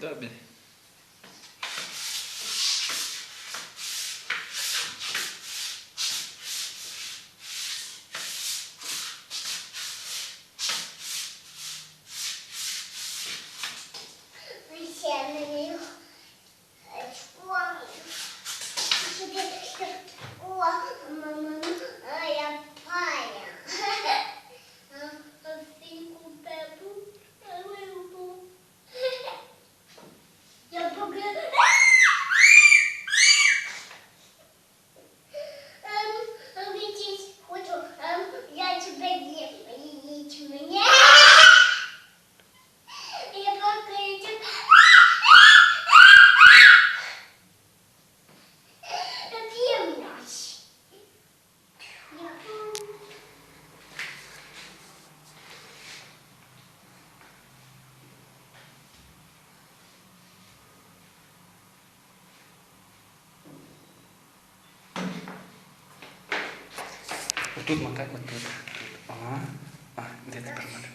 Добре. Весеннюю Отут макай, отут. тут. Ага. А, де тепер побачу.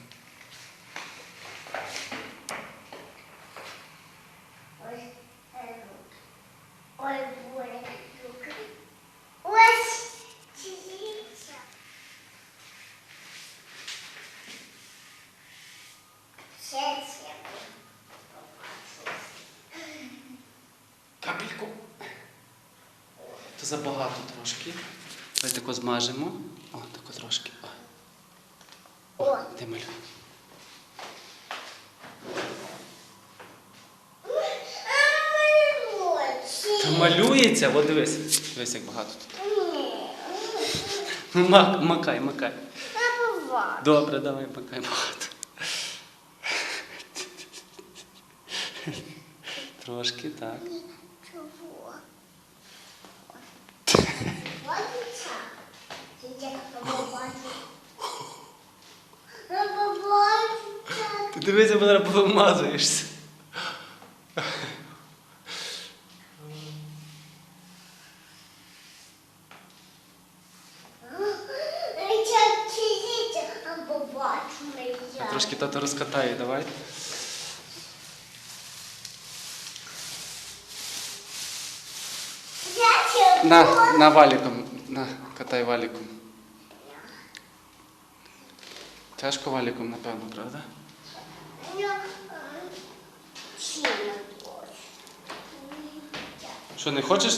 Капельку. То забагато трошки. Давай тако змажемо. О, тако трошки. О, О, ти малюй. Та малюється, от дивись. Дивись, як багато тут. Ну, мак, макай, макай. Добре, давай макай багато. Трошки, так. Дивися, бо зараз повимазуєшся. Трошки тато розкатає, давай. На, на валіком. На, катай валіком. Тяжко валіком, напевно, правда? Хочу. Що, не хочеш з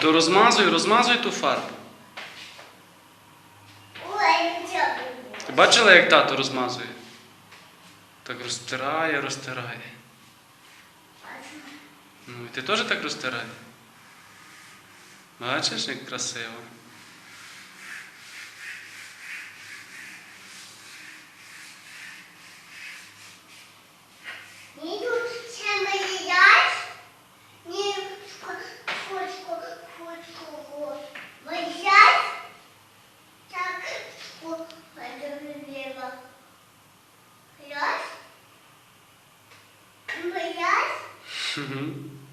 То розмазуй, розмазуй ту фарбу. Ти бачила, як тато розмазує? Так розтирає, розтирає. Ну, і ти теж так розтирає? Бачиш, як красиво. prayers? Mm-hmm.